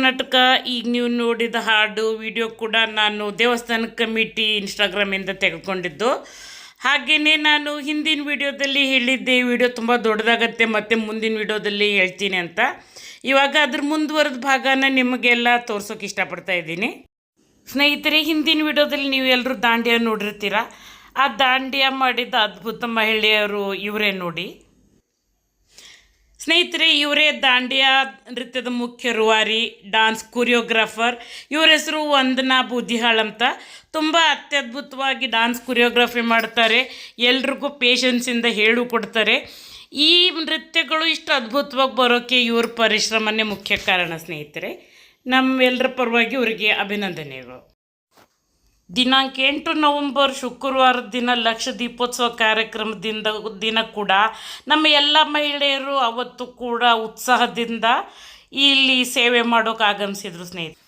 ಕರ್ನಾಟಕ, ಈಗ ನೀವು ನೋಡಿದ ಹಾಡು ವಿಡಿಯೋ ಕೂಡ ನಾನು ದೇವಸ್ಥಾನ ಕಮಿಟಿ ಇನ್ಸ್ಟಾಗ್ರಾಮಿಂದ ತೆಗೆದುಕೊಂಡಿದ್ದು. ಹಾಗೆಯೇ ನಾನು ಹಿಂದಿನ ವಿಡಿಯೋದಲ್ಲಿ ಹೇಳಿದ್ದೆ ವಿಡಿಯೋ ತುಂಬ ದೊಡ್ಡದಾಗತ್ತೆ, ಮತ್ತು ಮುಂದಿನ ವಿಡಿಯೋದಲ್ಲಿ ಹೇಳ್ತೀನಿ ಅಂತ. ಇವಾಗ ಅದ್ರ ಮುಂದುವರೆದ ಭಾಗನ ನಿಮಗೆಲ್ಲ ತೋರ್ಸೋಕೆ ಇಷ್ಟಪಡ್ತಾ ಇದ್ದೀನಿ. ಸ್ನೇಹಿತರೆ, ಹಿಂದಿನ ವಿಡಿಯೋದಲ್ಲಿ ನೀವು ಎಲ್ಲರೂ ದಾಂಡಿಯಾ ನೋಡಿರ್ತೀರ? ಆ ದಾಂಡಿಯ ಮಾಡಿದ ಅದ್ಭುತ ಮಹಿಳೆಯರು ಇವರೇ ನೋಡಿ. ಸ್ನೇಹಿತರೆ, ಇವರೇ ದಾಂಡಿಯಾ ನೃತ್ಯದ ಮುಖ್ಯ ರೂವಾರಿ, ಡಾನ್ಸ್ ಕೊರಿಯೋಗ್ರಾಫರ್. ಇವ್ರ ಹೆಸರು ವಂದನಾ ಬೂದಿಹಾಳ್ ಅಂತ. ತುಂಬ ಅತ್ಯದ್ಭುತವಾಗಿ ಡಾನ್ಸ್ ಕೊರಿಯೋಗ್ರಫಿ ಮಾಡ್ತಾರೆ. ಎಲ್ರಿಗೂ ಪೇಷನ್ಸಿಂದ ಹೇಳು ಕೊಡ್ತಾರೆ. ಈ ನೃತ್ಯಗಳು ಇಷ್ಟು ಅದ್ಭುತವಾಗಿ ಬರೋಕ್ಕೆ ಇವ್ರ ಪರಿಶ್ರಮನೇ ಮುಖ್ಯ ಕಾರಣ ಸ್ನೇಹಿತರೆ. ನಮ್ಮೆಲ್ಲರ ಪರವಾಗಿ ಇವರಿಗೆ ಅಭಿನಂದನೆಗಳು. ದಿನಾಂಕ ಎಂಟು ನವಂಬರ್ ಶುಕ್ರವಾರದ ದಿನ ಲಕ್ಷ ದೀಪೋತ್ಸವ ಕಾರ್ಯಕ್ರಮದಿಂದ ದಿನ ಕೂಡ ನಮ್ಮ ಎಲ್ಲ ಮಹಿಳೆಯರು ಅವತ್ತು ಕೂಡ ಉತ್ಸಾಹದಿಂದ ಇಲ್ಲಿ ಸೇವೆ ಮಾಡೋಕೆ ಆಗಮಿಸಿದ್ರು ಸ್ನೇಹಿತರು.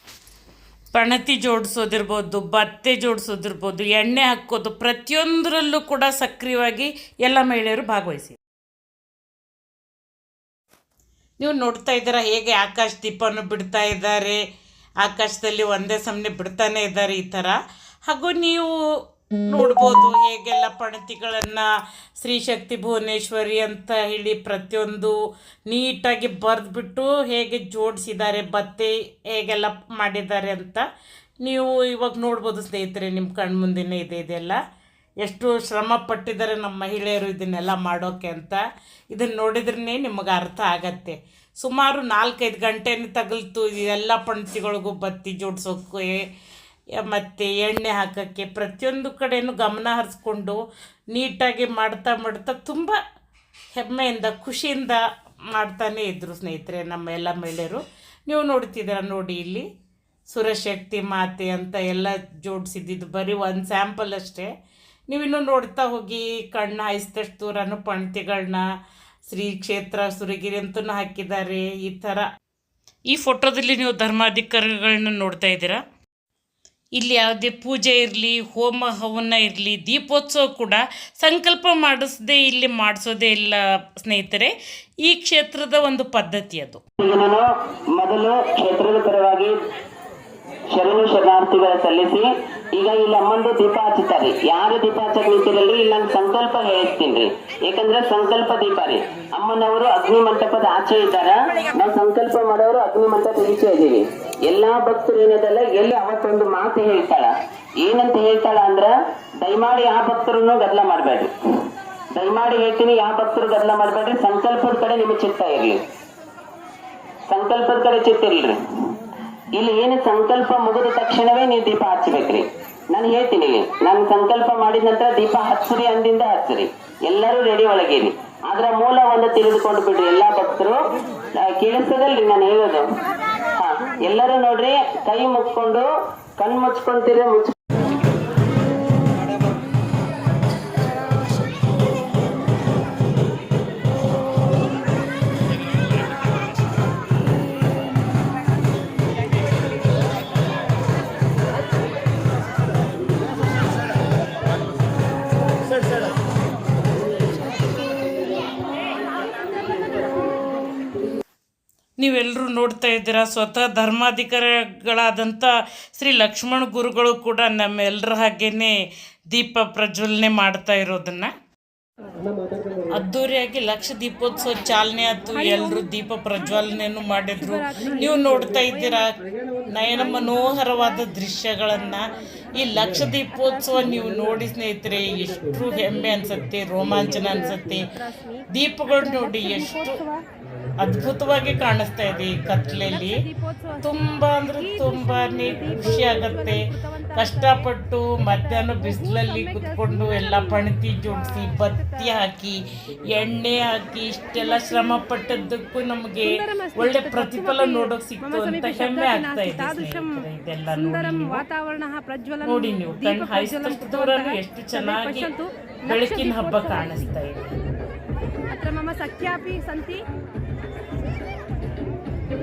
ಪಣತಿ ಜೋಡಿಸೋದಿರ್ಬೋದು, ಬತ್ತೆ ಜೋಡಿಸೋದಿರ್ಬೋದು, ಎಣ್ಣೆ ಹಾಕೋದು ಪ್ರತಿಯೊಂದರಲ್ಲೂ ಕೂಡ ಸಕ್ರಿಯವಾಗಿ ಎಲ್ಲ ಮಹಿಳೆಯರು ಭಾಗವಹಿಸಿ ನೀವು ನೋಡ್ತಾ ಇದ್ದೀರಾ ಹೇಗೆ ಆಕಾಶ ದೀಪವನ್ನು ಬಿಡ್ತಾ ಇದ್ದಾರೆ, ಆಕಾಶದಲ್ಲಿ ಒಂದೇ ಸಮನೆ ಬಿಡ್ತಾನೆ ಇದ್ದಾರೆ ಈ ಥರ. ಹಾಗೂ ನೀವು ನೋಡ್ಬೋದು ಹೇಗೆಲ್ಲ ಪಣತಿಗಳನ್ನು ಶ್ರೀ ಶಕ್ತಿ ಭುವನೇಶ್ವರಿ ಅಂತ ಹೇಳಿ ಪ್ರತಿಯೊಂದು ನೀಟಾಗಿ ಬರೆದ್ಬಿಟ್ಟು ಹೇಗೆ ಜೋಡಿಸಿದ್ದಾರೆ ಬತ್ತೆ ಹೇಗೆಲ್ಲ ಮಾಡಿದ್ದಾರೆ ಅಂತ ನೀವು ಇವಾಗ ನೋಡ್ಬೋದು ಸ್ನೇಹಿತರೆ, ನಿಮ್ಮ ಕಣ್ಮುಂದೆನೇ ಇದೆ ಇದೆಲ್ಲ. ಎಷ್ಟು ಶ್ರಮ ಪಟ್ಟಿದ್ದಾರೆ ನಮ್ಮ ಮಹಿಳೆಯರು ಇದನ್ನೆಲ್ಲ ಮಾಡೋಕ್ಕೆ ಅಂತ. ಇದನ್ನು ನೋಡಿದ್ರೇ ನಿಮಗೆ ಅರ್ಥ ಆಗತ್ತೆ. ಸುಮಾರು ನಾಲ್ಕೈದು ಗಂಟೆನೇ ತಗಲ್ತು ಇದೆಲ್ಲ ಪಣತಿಗಳಿಗೂ ಬತ್ತಿ ಜೋಡಿಸೋಕ್ಕೆ ಮತ್ತು ಎಣ್ಣೆ ಹಾಕೋಕ್ಕೆ ಪ್ರತಿಯೊಂದು ಕಡೆಯೂ ಗಮನ ಹರಿಸ್ಕೊಂಡು ನೀಟಾಗಿ ಮಾಡ್ತಾ ಮಾಡ್ತಾ ತುಂಬ ಹೆಮ್ಮೆಯಿಂದ, ಖುಷಿಯಿಂದ ಮಾಡ್ತಾನೇ ಇದ್ದರು ಸ್ನೇಹಿತರೆ ನಮ್ಮ ಎಲ್ಲ ಮಹಿಳೆಯರು. ನೀವು ನೋಡ್ತಿದ್ದೀರ ನೋಡಿ ಇಲ್ಲಿ. ಸುರಶಕ್ತಿ ಮಾತೆ ಅಂತ ಎಲ್ಲ ಜೋಡಿಸಿದ್ದು ಬರೀ ಒಂದು ಸ್ಯಾಂಪಲ್ ಅಷ್ಟೇ. ನೀವಿನ್ನು ನೋಡ್ತಾ ಹೋಗಿ, ಕಣ್ಣು ಹಾಯಿಸಿದಷ್ಟು ದೂರನೂ ಪಣತಿಗಳನ್ನ ಶ್ರೀ ಕ್ಷೇತ್ರ ಸುರಗಿರಿ ಅಂತಲೂ ಹಾಕಿದ್ದಾರೆ. ಈ ಥರ ಈ ಫೋಟೋದಲ್ಲಿ ನೀವು ಧರ್ಮಾಧಿಕಾರಿಗಳನ್ನ ನೋಡ್ತಾ ಇದ್ದೀರಾ? ಇಲ್ಲಿ ಯಾವುದೇ ಪೂಜೆ ಇರಲಿ ಹೋಮ ಹವನ ಇರಲಿ, ದೀಪೋತ್ಸವ ಕೂಡ ಸಂಕಲ್ಪ ಮಾಡಿಸದೆ ಇಲ್ಲಿ ಮಾಡಿಸೋದೇ ಇಲ್ಲ ಸ್ನೇಹಿತರೆ. ಈ ಕ್ಷೇತ್ರದ ಒಂದು ಪದ್ಧತಿ ಅದು. ಮೊದಲು ಕ್ಷೇತ್ರದ ಪರವಾಗಿ ಶರಣು ಶರಣಾರ್ಥಿಗಳ ಸಲ್ಲಿಸಿ, ಈಗ ಇಲ್ಲಿ ಅಮ್ಮಂದು ದೀಪ ಹಚ್ಚುತ್ತಾರೆ. ಯಾರು ದೀಪ ಹಚ್ಚಕ್ ನಿಂತಿರಲಿ, ಇಲ್ಲಿ ನಾನು ಸಂಕಲ್ಪ ಹೇಳ್ತೀನಿ. ಯಾಕಂದ್ರೆ ಸಂಕಲ್ಪ ದೀಪ ರೀ. ಅಮ್ಮನವರು ಅಗ್ನಿ ಮಂಟಪದ ಆಚೆ ಇದ್ದಾರ. ನಾವು ಸಂಕಲ್ಪ ಮಾಡೋರು ಅಗ್ನಿ ಮಂಟಪ ಈಚೆ ಇದೀವಿ ಎಲ್ಲಾ ಭಕ್ತರು ಏನದಲ್ಲ, ಎಲ್ಲಿ ಅವತ್ತೊಂದು ಮಾತು ಹೇಳ್ತಾಳ? ಏನಂತ ಹೇಳ್ತಾಳ ಅಂದ್ರ, ದಯಮಾಡಿ ಆ ಭಕ್ತರನ್ನು ಗದ್ದಲ ಮಾಡ್ಬೇಡ್ರಿ. ದಯಮಾಡಿ ಹೇಳ್ತೀನಿ ಯಾವ ಭಕ್ತರು ಗದ್ದಲ ಮಾಡಬೇಡ್ರಿ. ಸಂಕಲ್ಪದ ಕಡೆ ನಿಮಗೆ ಚಿತ್ತ ಇರ್ಲಿ. ಸಂಕಲ್ಪದ ಕಡೆ ಚಿತ್ತ ಇಲ್ರಿ ಇಲ್ಲಿ ಏನು ಸಂಕಲ್ಪ ಮುಗಿದ ತಕ್ಷಣವೇ ನೀವು ದೀಪ ಹಚ್ಚಬೇಕ್ರಿ ನಾನು ಹೇಳ್ತೀನಿ ಇಲ್ಲಿ ನಾನು ಸಂಕಲ್ಪ ಮಾಡಿದ ನಂತರ ದೀಪ ಹಚ್ಚರಿ ಅಂದಿಂದ ಹಚ್ಚರಿ. ಎಲ್ಲರೂ ರೆಡಿ ಒಳಗೇನಿ ಅದರ ಮೂಲ ಒಂದು ತಿಳಿದುಕೊಂಡು ಬಿಡ್ರಿ, ಎಲ್ಲಾ ಭಕ್ತರು. ಕೇಳಿಸ್ತದಲ್ರಿ ನಾನು ಹೇಳೋದು. ಎಲ್ಲರೂ ನೋಡ್ರಿ ಕೈ ಮುಚ್ಕೊಂಡು ಕಣ್ ಮುಚ್ಕೊಂತೀರಿ ಮುಚ್ಚ ನೀವೆಲ್ಲರೂ ನೋಡ್ತಾ ಇದ್ದೀರಾ? ಸ್ವತಃ ಧರ್ಮಾಧಿಕಾರಿಗಳಾದಂಥ ಶ್ರೀ ಲಕ್ಷ್ಮಣ ಗುರುಗಳು ಕೂಡ ನಮ್ಮೆಲ್ಲರ ಹಾಗೇನೆ ದೀಪ ಪ್ರಜ್ವಲನೆ ಮಾಡ್ತಾ ಇರೋದನ್ನು. ಅದ್ದೂರಿಯಾಗಿ ಲಕ್ಷ ದೀಪೋತ್ಸವ ಚಾಲನೆ ಆಯ್ತು. ಎಲ್ಲರೂ ದೀಪ ಪ್ರಜ್ವಲನೆಯನ್ನು ಮಾಡಿದ್ರು. ನೀವು ನೋಡ್ತಾ ಇದ್ದೀರಾ? ನಯನ ಮನೋಹರವಾದ ದೃಶ್ಯಗಳನ್ನು ಈ ಲಕ್ಷ ದೀಪೋತ್ಸವ ನೀವು ನೋಡಿ ಸ್ನೇಹಿತರೆ, ಎಷ್ಟು ಹೆಮ್ಮೆ ಅನ್ಸುತ್ತೆ, ರೋಮಾಂಚನ ಅನ್ಸುತ್ತೆ. ದೀಪಗಳು ನೋಡಿ ಎಷ್ಟು ಅದ್ಭುತವಾಗಿ ಕಾಣಿಸ್ತಾ ಇದೆ ಈ ಕತ್ಲೆಯಲ್ಲಿ ತುಂಬ ಅಂದರೆ ತುಂಬಾ ಖುಷಿ ಆಗತ್ತೆ. ಕಷ್ಟಪಟ್ಟು ಮಧ್ಯಾಹ್ನ ಬಿಸಿಲಲ್ಲಿ ಕುತ್ಕೊಂಡು ಎಲ್ಲ ಪಣತಿ ಜೋಡಿಸಿ, ಬತ್ತಿ ಹಾಕಿ, ಎಣ್ಣೆ ಹಾಕಿ, ಇಷ್ಟೆಲ್ಲ ಶ್ರಮ ಪಟ್ಟದ್ದಕ್ಕೂ ನಮಗೆ ಒಳ್ಳೆ ಪ್ರತಿಫಲ ನೋಡೋಕೆ ಸಿಕ್ತು ಅಂತ ಹೆಮ್ಮೆ ಆಗ್ತಾ ಇದೆ ಇದೆಲ್ಲ ನೋಡಿ ನೋಡಿ ನೀವು. ಕಣ್ಣು ಹಾಯಿಸಿದಷ್ಟು ದೂರನೂ ಎಷ್ಟು ಚೆನ್ನಾಗಿ ಬೆಳಕಿನ ಹಬ್ಬ ಕಾಣಿಸ್ತಾ ಇದೆ. ಸಖ್ಯಾಪಿ ಸಂತಿ.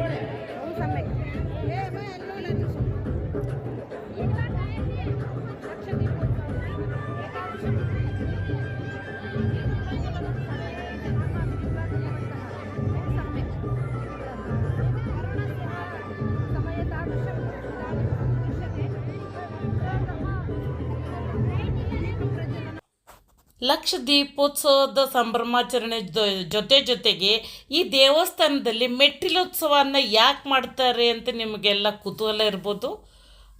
Morning. ಲಕ್ಷ ದೀಪೋತ್ಸವದ ಸಂಭ್ರಮಾಚರಣೆ ಜೊ- ಜೊತೆ ಜೊತೆಗೆ ಈ ದೇವಸ್ಥಾನದಲ್ಲಿ ಮೆಟ್ಟಿಲೋತ್ಸವನ ಯಾಕೆ ಮಾಡ್ತಾರೆ ಅಂತ ನಿಮಗೆಲ್ಲ ಕುತೂಹಲ ಇರ್ಬೋದು?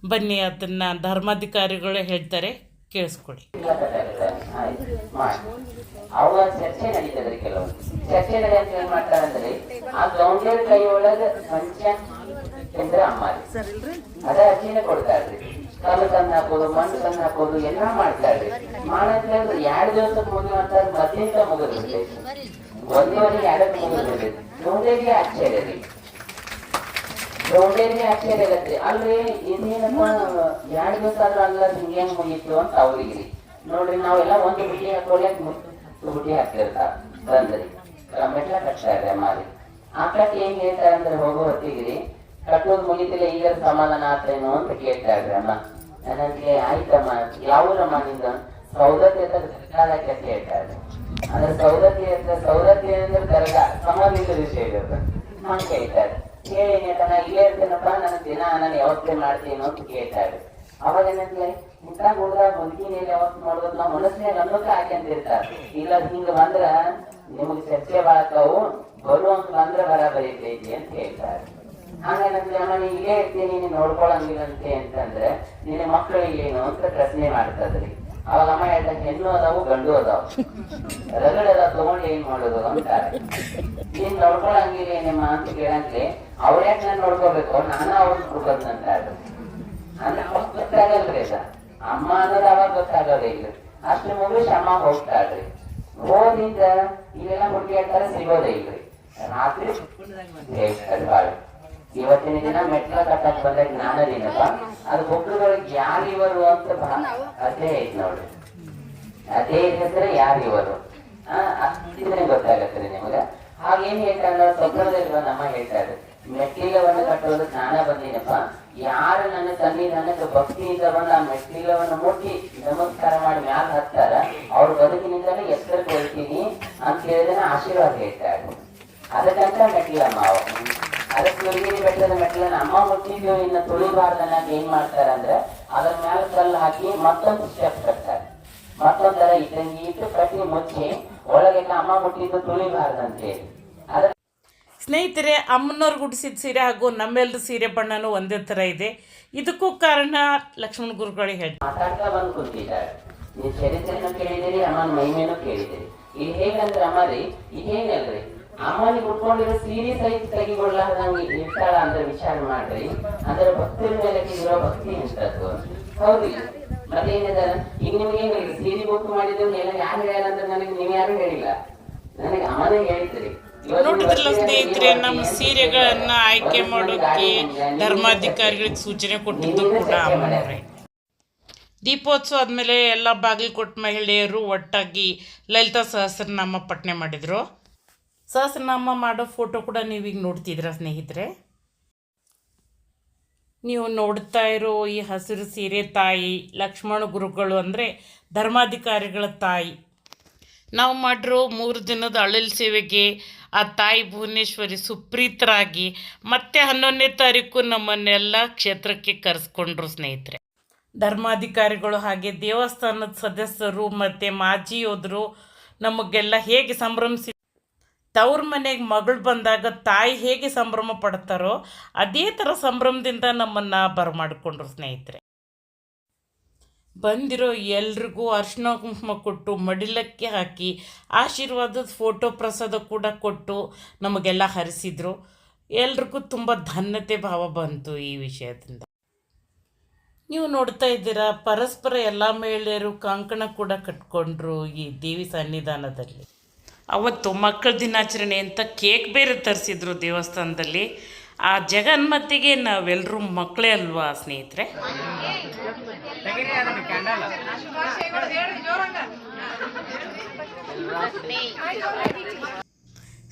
ಬನ್ನಿ ಅದನ್ನು ಧರ್ಮಾಧಿಕಾರಿಗಳು ಹೇಳ್ತಾರೆ. ಕೇಳಿಸ್ಕೊಳ್ಳಿ. ಅವಾಗ ಚರ್ಚೆ ನಡೀತದ್ರಿ ಕೆಲವರು ಚರ್ಚೆ ನಡೆಯಂತ ಏನ್ ಮಾಡ್ತಾರಂದ್ರೆ ಆ ಗೌಂಡ್ಯರ ಕೈ ಒಳಗ ಪಂಚ ಚಂದ್ರ ಅದೇ ಅದ ಅರ್ಜಿನ ಕೊಡ್ತಾರ್ರಿ ಕಲ್ಲು ತಂದು ಹಾಕೋದು, ಮಣ್ಣು ತಂದು ಹಾಕೋದು, ಎಲ್ಲಾ ಮಾಡಕ್ಕೆ ಮಾಡಂದ್ರೆ ಎರಡ್ ದಿವಸಕ್ಕೆ ಮುಗಿಯುವಂತ ಮದ್ಲಿಂದ ಮುಗಿದ್ಬಿಡ್ತೈತಿ ಒಂದೂವರೆ ಎರಡಕ್ಕೆ ಮುಗಿದ್ಬಿಡ್ತೈತಿ ಗೌಂಡ್ಯರಿಗೆ ಆಶ್ಚರ್ಯ ರೀ. ಗೌಂಡ್ಯರಿಗೆ ಆಶ್ಚರ್ಯ ಆಗತ್ತೆ. ಅಲ್ರಿ, ಇನ್ನೇನಪ್ಪ, ಎರಡು ದಿವಸ ಆದ್ರೂ ಅಲ್ಲ ಹಿಂಗೆ ಮುಗೀತು ಅಂತ ಅವ್ರಿಗೆ ರೀ. ನೋಡ್ರಿ, ನಾವೆಲ್ಲ ಒಂದು ಬುಟ್ಟಿ ಹಾಕೊಳ್ಳಕ್ ಮುತ್ತು ಬುಟ್ಟಿ ಹಾಕ್ತಿರ್ತಾರ ತಂದ್ರಿ. ಮೆಟ್ಲ ಇದೆ ಮಾರಿ. ಆ ಕಟ್ಟಿ ಏನ್ ಹೇಳ್ತಾರೆ ಅಂದ್ರೆ ಹೋಗೋ ಹೊತ್ತಿಗ್ರಿ ಕಟ್ಟೋದು ಮುಗಿತಿಲ್ಲ ಈಗ ಸಮಾಧಾನ ಆತೇನೋ ಅಂತ ಕೇಳ್ತಾಳ್ರಿ ಅಮ್ಮ. ನನಗೆ ಆಯ್ತಮ್ಮ ಯಾವ್ರಮ್ಮ ನಿಂದ? ಸೌದತ್ತಿ ಅಂತ ಅಂತ ಹೇಳ್ತಾರೆ ಅಂದ್ರೆ ಸೌದತ್ತಿ ಅಂತ ಸೌದತ್ತಿ ಅಂದ್ರೆ ದರ್ಗಾ ಸಮಾಧಿ ವಿಷಯ ಇರುತ್ತೆ ಹಂಗೆ ಕೇಳ್ತಾರೆ ಹೇಳಿ ಹೇಳ್ತಾನ ಇಲ್ಲೇ ಇರ್ತೇನಪ್ಪ ನನ್ನ ದಿನ ನಾನು ಯಾವತ್ತೇ ಮಾಡ್ತೀನಿ ಅಂತ ಕೇಳ್ತಾರೆ ಅವಾಗ ಏನಂದ್ರೆ ಇಂಥ ಹೋದ್ರ ಮುದುಕಿನೇಲಿ ಯಾವತ್ತು ಮಾಡೋದು ನಾವು ಮನಸ್ಸಿನ ಅನ್ನೋಕ ಹಾಕ್ಯಂತಿರ್ತಾರ ಇಲ್ಲ, ಹಿಂಗ ಬಂದ್ರ ನಿಮಗ್ ಚರ್ಚೆ ಬಾಳ್ತಾವು ಬರುವಂತ ಬಂದ್ರ ಬರಾಬರಿ ಐತಿ ಅಂತ ಹೇಳ್ತಾರೆ ಹಂಗೇನಂದ್ರೆ ಅಮ್ಮ ನೀ ಇಲ್ಲೇ ಇರ್ತೀನಿ ನೀನು ನೋಡ್ಕೊಳಂಗಿಲ್ಲಂತೆ ಅಂತಂದ್ರೆ ನಿನ್ನ ಮಕ್ಕಳು ಏನು ಅಂತ ಪ್ರಶ್ನೆ ಮಾಡ್ತದ್ರಿ ಅವಾಗ ಅಮ್ಮ ಹೇಳ್ದ ಹೆಣ್ಣು ಅದಾವು ಗಂಡು ಅದಾವು. ರಗಳೆಲ್ಲ ತಗೊಂಡು ಏನ್ ಮಾಡೋದು? ಅಂತಾರೆ. ನೀನ್ ನೋಡ್ಕೊಳಂಗಿಲ್ಲ ಏನಮ್ಮ? ಅಂತ ಕೇಳಂಗ್ಲಿ ಅವ್ರ್ಯಾಕ್ ನಾನು ನೋಡ್ಕೋಬೇಕು? ನಾನು ಅವ್ರನ್ನ ನೋಡ್ಕೊಂತಂತಾರೆ ಅಂದ್ರೆ ಅವಾಗ ಗೊತ್ತಾಗಲ್ರಿ ಅದ ಅಮ್ಮ ಅನ್ನೋದು ಅವಾಗ ಗೊತ್ತಾಗೋದೇ ಇಲ್ಲ. ಅಷ್ಟು ಮುಗಿಸ್ ಅಮ್ಮ ಹೋಗ್ತಾಳ್ರಿ ಹೋದಿಂದ ಇಲ್ಲೆಲ್ಲ ಹುಡುಗಿ ಹೇಳ್ತಾರೆ ಸಿಗೋದೇ ಇಲ್ರಿ. ರಾತ್ರಿ ಬಾಳ ಇವತ್ತಿನ ದಿನ ಮೆಟ್ಲ ಕಟ್ಟಕ್ ಬಂದ ಜ್ಞಾನದಿಂದಪ್ಪ ಅದು ಒಬ್ರುಗಳಿಗೆ ಯಾರು ಇವರು ಅಂತ ಅದೇ ಐತ್ ನೋಡ್ರಿ ಅದೇ ಹೆಸರು ಯಾರು ಇವರು? ಅಷ್ಟಿದ್ರೆ ಗೊತ್ತಾಗತ್ತೆ ನಿಮಗ. ಹಾಗೇನ್ ಹೇಳ್ತಾರ ಸ್ವಪ್ನದಲ್ಲಿರುವ ನಮ್ಮ ಹೇಳ್ತಾರೆ ಮೆಟ್ಟಿಲವನ್ನು ಕಟ್ಟೋದು ಜ್ಞಾನ ಬಂದಿನಪ್ಪ ಯಾರು ನನ್ನ ಸನ್ನಿಧಾನಕ್ಕೆ ಭಕ್ತಿಯಿಂದ ಬಂದ ಆ ಮೆಟ್ಟಿಲವನ್ನು ಮುಟ್ಟಿ ನಮಸ್ಕಾರ ಮಾಡಿ ಮ್ಯಾಲ ಹತ್ತಾರ ಅವ್ರ ಬದುಕಿನಿಂದಲೇ ಎತ್ತರ ಕೇಳ್ತೀನಿ ಅಂತ ಹೇಳಿದ್ರೆ ಆಶೀರ್ವಾದ ಹೇಳ್ತಾರೆ ಅದಕ್ಕಂತ ಮೆಟ್ಟಿಲಮ್ಮ ಅವ ಅದಕ್ಕೆ ಬೆಟ್ಟದ ಮೆಟ್ಟಿಲನ್ನ ಅಮ್ಮ ಮುಟ್ಟಿದ್ಯೋ ಇನ್ನು ತೊಳಿಬಾರ್ದನ್ನ ಏನ್ ಮಾಡ್ತಾರೆ ಅಂದ್ರೆ ಅದ್ರ ಮ್ಯಾಲ ಕಲ್ಲು ಹಾಕಿ ಮತ್ತೊಂದು ಸ್ಟೆಪ್ ಕಟ್ತಾರೆ. ಮತ್ತೊಂದರ ಇದ್ದಂಗೆ ಇಟ್ಟು ಕಟ್ಟಿ ಮುಚ್ಚಿ ಒಳಗೆ ಅಮ್ಮ ಮುಟ್ಟಿದ್ದು ತುಳಿಬಾರ್ದಂತ ಹೇಳಿ. ಅದ್ರ ಸ್ನೇಹಿತರೆ ಅಮ್ಮನವ್ರು ಗುಡಿಸಿದ ಸೀರೆ ಹಾಗೂ ನಮ್ಮೆಲ್ಲರ ಸೀರೆ ಬಣ್ಣನೂ ಒಂದೇ ಥರ ಇದೆ. ಇದಕ್ಕೂ ಕಾರಣ ಲಕ್ಷ್ಮಣ ಗುರುಗಳು ಹೇಳಿ ಮಾತಾಡ್ತಾ ಬಂದು ಕೂತಿದ್ದಾರೆ. ನೀವು ಚರಿತ್ರೆನೂ ಕೇಳಿದಿರಿ ಅಮ್ಮನ ಮಹಿಮೆನೂ ಕೇಳಿದಿರಿ ಇದು ಹೇಗಂದ್ರೆ ಅಮ್ಮ ರೀ ಇದೇನಲ್ರಿ ಅಮ್ಮನಿಗೆ ಉಟ್ಕೊಂಡಿರೋ ಸೀರೆ ಸಹಿತ ತೆಗಿಗೊಳ್ಳಾರ್ದಂಗೆ ಇರ್ತಾಳ ಅಂತ ವಿಚಾರ ಮಾಡ್ರಿ. ಅಂದ್ರೆ ಭಕ್ತರ ಮೇಲೆ ಇರೋ ಭಕ್ತಿ ಎಂತದ್ದು ಹೌದು. ಮತ್ತೇನಿದ ಈಗ ನಿಮ್ಗೆ ಹೇಳಿ ಸೀರೆ ಬುಕ್ ಮಾಡಿದ್ರು ಎಲ್ಲ ಯಾರು ಹೇಳ ಅಂದ್ರೆ ನನಗೆ ನೀವು ಯಾರು ಹೇಳಿಲ್ಲ? ನನಗೆ ಅಮ್ಮನೇ ಹೇಳ್ತೀರಿ. ನೋಡಿದ್ರಲ್ಲ ಸ್ನೇಹಿತರೆ ನಮ್ಮ ಸೀರೆಗಳನ್ನ ಆಯ್ಕೆ ಮಾಡೋಕೆ ಧರ್ಮಾಧಿಕಾರಿಗಳಿಗೆ ಸೂಚನೆ ಕೊಟ್ಟಿದ್ದು ಕೂಡ ಅಮ್ಮನವ್ರೆ. ಅಮ್ಮನವರೇ ದೀಪೋತ್ಸವ ಆದಮೇಲೆ ಎಲ್ಲ ಬಾಗಿಲು ಕೊಟ್ಟ ಮಹಿಳೆಯರು ಒಟ್ಟಾಗಿ ಲಲಿತಾ ಸಹಸ್ರನಾಮ ಪಠನೆ ಮಾಡಿದರು. ಸಹಸ್ರನಾಮ ಮಾಡೋ ಫೋಟೋ ಕೂಡ ನೀವೀಗ ನೋಡ್ತಿದ್ರ ಸ್ನೇಹಿತರೆ? ನೀವು ನೋಡ್ತಾ ಇರೋ ಈ ಹಸಿರು ಸೀರೆ ತಾಯಿ, ಲಕ್ಷ್ಮಣ ಗುರುಗಳು ಅಂದರೆ ಧರ್ಮಾಧಿಕಾರಿಗಳ ತಾಯಿ. ನಾವು ಮಾಡಿರೋ ಮೂರು ದಿನದ ಅಳಲ್ ಸೇವೆಗೆ ಆ ತಾಯಿ ಭುವನೇಶ್ವರಿ ಸುಪ್ರೀತರಾಗಿ ಮತ್ತೆ ಹನ್ನೊಂದನೇ ತಾರೀಕು ನಮ್ಮನ್ನೆಲ್ಲ ಕ್ಷೇತ್ರಕ್ಕೆ ಕರೆಸ್ಕೊಂಡ್ರು ಸ್ನೇಹಿತರೆ. ಧರ್ಮಾಧಿಕಾರಿಗಳು ಹಾಗೆ ದೇವಸ್ಥಾನದ ಸದಸ್ಯರು ಮತ್ತು ಮಾಜಿ ಯೋಧರು ನಮಗೆಲ್ಲ ಹೇಗೆ ಸಂಭ್ರಮಿಸಿ ತವ್ರ ಮನೆಗೆ ಮಗಳು ಬಂದಾಗ ತಾಯಿ ಹೇಗೆ ಸಂಭ್ರಮ ಪಡ್ತಾರೋ ಅದೇ ಥರ ಸಂಭ್ರಮದಿಂದ ನಮ್ಮನ್ನು ಬರಮಾಡಿಕೊಂಡ್ರು ಸ್ನೇಹಿತರೆ. ಬಂದಿರೋ ಎಲ್ರಿಗೂ ಅರ್ಶಿನ ಕುಂಕುಮ ಕೊಟ್ಟು ಮಡಿಲಕ್ಕೆ ಹಾಕಿ ಆಶೀರ್ವಾದದ ಫೋಟೋ ಪ್ರಸಾದ ಕೂಡ ಕೊಟ್ಟು ನಮಗೆಲ್ಲ ಹರಿಸಿದ್ರು. ಎಲ್ರಿಗೂ ತುಂಬ ಧನ್ಯತೆ ಭಾವ ಬಂತು ಈ ವಿಷಯದಿಂದ. ನೀವು ನೋಡ್ತಾ ಇದ್ದೀರಾ, ಪರಸ್ಪರ ಎಲ್ಲ ಮಹಿಳೆಯರು ಕಂಕಣ ಕೂಡ ಕಟ್ಕೊಂಡ್ರು ಈ ದೇವಿ ಸನ್ನಿಧಾನದಲ್ಲಿ. ಅವತ್ತು ಮಕ್ಕಳ ದಿನಾಚರಣೆ ಅಂತ ಕೇಕ್ ಬೇರೆ ತರಿಸಿದ್ರು ದೇವಸ್ಥಾನದಲ್ಲಿ. ಆ ಜಗನ್ಮತಿಗೆ ನಾವೆಲ್ಲರೂ ಮಕ್ಕಳೇ ಅಲ್ವಾ ಸ್ನೇಹಿತರೆ?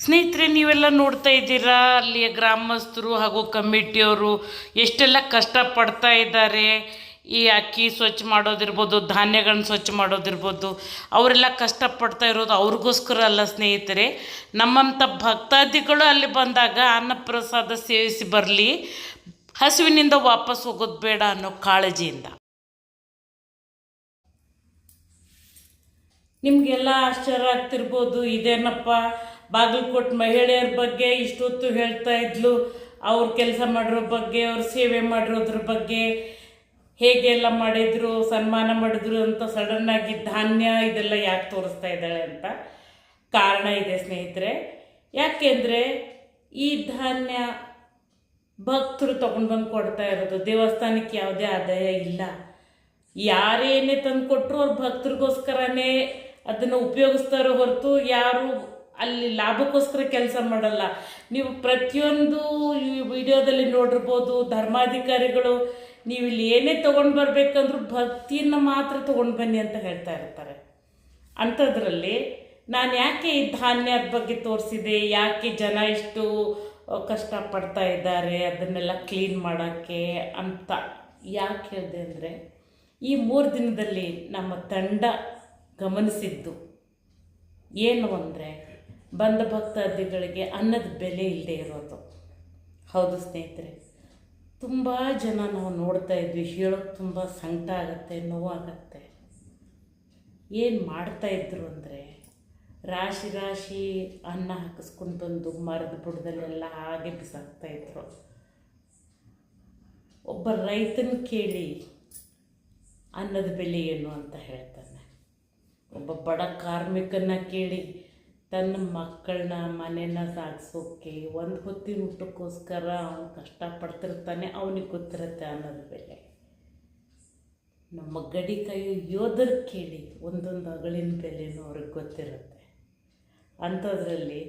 ಸ್ನೇಹಿತರೆ, ನೀವೆಲ್ಲ ನೋಡ್ತಾ ಇದ್ದೀರಾ? ಅಲ್ಲಿಯ ಗ್ರಾಮಸ್ಥರು ಹಾಗೂ ಕಮಿಟಿಯವರು ಎಷ್ಟೆಲ್ಲ ಕಷ್ಟಪಡ್ತಾ ಇದ್ದಾರೆ? ಈ ಅಕ್ಕಿ ಸ್ವಚ್ಛ ಮಾಡೋದಿರ್ಬೋದು, ಧಾನ್ಯಗಳನ್ನ ಸ್ವಚ್ಛ ಮಾಡೋದಿರ್ಬೋದು, ಅವರೆಲ್ಲ ಕಷ್ಟಪಡ್ತಾ ಇರೋದು ಅವ್ರಿಗೋಸ್ಕರ ಅಲ್ಲ ಸ್ನೇಹಿತರೆ. ನಮ್ಮಂಥ ಭಕ್ತಾದಿಗಳು ಅಲ್ಲಿ ಬಂದಾಗ ಅನ್ನಪ್ರಸಾದ ಸೇವಿಸಿ ಬರಲಿ, ಹಸುವಿನಿಂದ ವಾಪಸ್ ಹೋಗೋದು ಬೇಡ ಅನ್ನೋ ಕಾಳಜಿಯಿಂದ. ನಿಮಗೆಲ್ಲ ಆಶ್ಚರ್ಯ ಆಗ್ತಿರ್ಬೋದು, ಇದೇನಪ್ಪ, ಬಾಗಲಕೋಟೆ ಮಹಿಳೆಯರ ಬಗ್ಗೆ ಇಷ್ಟೊತ್ತು ಹೇಳ್ತಾ ಇದ್ಲು. ಅವ್ರ ಕೆಲಸ ಮಾಡಿರೋ ಬಗ್ಗೆ, ಅವ್ರ ಸೇವೆ ಮಾಡಿರೋದ್ರ ಬಗ್ಗೆ. ಹೇಗೆಲ್ಲ ಮಾಡಿದ್ರು, ಸನ್ಮಾನ ಮಾಡಿದ್ರು ಅಂತ ಸಡನ್ನಾಗಿ ಧಾನ್ಯ ಇದೆಲ್ಲ ಯಾಕೆ ತೋರಿಸ್ತಾ ಇದ್ದಾಳೆ ಅಂತ ಕಾರಣ ಇದೆ ಸ್ನೇಹಿತರೆ. ಯಾಕೆಂದರೆ ಈ ಧಾನ್ಯ ಭಕ್ತರು ತೊಗೊಂಡು ಬಂದು ಕೊಡ್ತಾ ಇರೋದು. ದೇವಸ್ಥಾನಕ್ಕೆ ಯಾವುದೇ ಆದಾಯ ಇಲ್ಲ. ಯಾರೇನೇ ತಂದು ಕೊಟ್ಟರು ಅವ್ರ ಭಕ್ತರಿಗೋಸ್ಕರನೇ ಅದನ್ನು ಉಪಯೋಗಿಸ್ತಾರೋ ಹೊರತು ಯಾರು ಅಲ್ಲಿ ಲಾಭಕ್ಕೋಸ್ಕರ ಕೆಲಸ ಮಾಡಲ್ಲ. ನೀವು ಪ್ರತಿಯೊಂದು ವಿಡಿಯೋದಲ್ಲಿ ನೋಡಿರ್ಬೋದು ಧರ್ಮಾಧಿಕಾರಿಗಳು ನೀವು ಇಲ್ಲಿ ಏನೇ ತೊಗೊಂಡು ಬರಬೇಕಂದ್ರೂ ಭಕ್ತಿಯನ್ನು ಮಾತ್ರ ತೊಗೊಂಡು ಬನ್ನಿ ಅಂತ ಹೇಳ್ತಾ ಇರ್ತಾರೆ. ಅಂಥದ್ರಲ್ಲಿ ನಾನು ಯಾಕೆ ಈ ಧಾನ್ಯದ ಬಗ್ಗೆ ತೋರಿಸಿದೆ? ಯಾಕೆ ಜನ ಇಷ್ಟು ಕಷ್ಟಪಡ್ತಾ ಇದ್ದಾರೆ? ಅದನ್ನೆಲ್ಲ ಕ್ಲೀನ್ ಮಾಡೋಕ್ಕೆ ಅಂತ ಯಾಕೆ ಹೇಳಿದೆ ಅಂದರೆ, ಈ ಮೂರು ದಿನದಲ್ಲಿ ನಮ್ಮ ತಂಡ ಗಮನಿಸಿದ್ದು ಏನು ಅಂದರೆ, ಬಂದ ಭಕ್ತಾದಿಗಳಿಗೆ ಅನ್ನದ ಬೆಲೆ ಇಲ್ಲದೆ ಇರೋದು. ಹೌದು ಸ್ನೇಹಿತರೆ? ತುಂಬ ಜನ ನಾವು ನೋಡ್ತಾ ಇದ್ವಿ ಹೇಳೋಕ್ಕೆ ತುಂಬ ಸಂಕಟ ಆಗುತ್ತೆ, ನೋವಾಗತ್ತೆ. ಏನು ಮಾಡ್ತಾ ಇದ್ರು ಅಂದರೆ, ರಾಶಿ ರಾಶಿ ಅನ್ನ ಹಾಕಿಸ್ಕೊಂಡು ಬಂದು ಮರದ ಬುಡದಲ್ಲೆಲ್ಲ ಹಾಗೆ ಬಿಸಾಕ್ತಾ ಇದ್ರು. ಒಬ್ಬ ರೈತನ ಕೇಳಿ, ಅನ್ನದ ಬೆಲೆ ಏನು? ಅಂತ ಹೇಳ್ತಾನೆ. ಒಬ್ಬ ಬಡ ಕಾರ್ಮಿಕನ ಕೇಳಿ ತನ್ನ ಮಕ್ಕಳನ್ನ ಮನೇನ ಸಾಗಿಸೋಕ್ಕೆ ಒಂದು ಹೊತ್ತಿನ ಊಟಕ್ಕೋಸ್ಕರ ಅವನು ಕಷ್ಟಪಡ್ತಿರ್ತಾನೆ, ಅವನಿಗೆ ಗೊತ್ತಿರುತ್ತೆ ಅನ್ನೋದು ಬೆಲೆ. ನಮ್ಮ ಗಡಿ ಕೈಯು ಯೋಧರು ಕೇಳಿ ಒಂದೊಂದು ಅಗಳಿನ ಬೆಲೆನೂ ಅವ್ರಿಗೆ ಗೊತ್ತಿರುತ್ತೆ. ಅಂಥದ್ರಲ್ಲಿ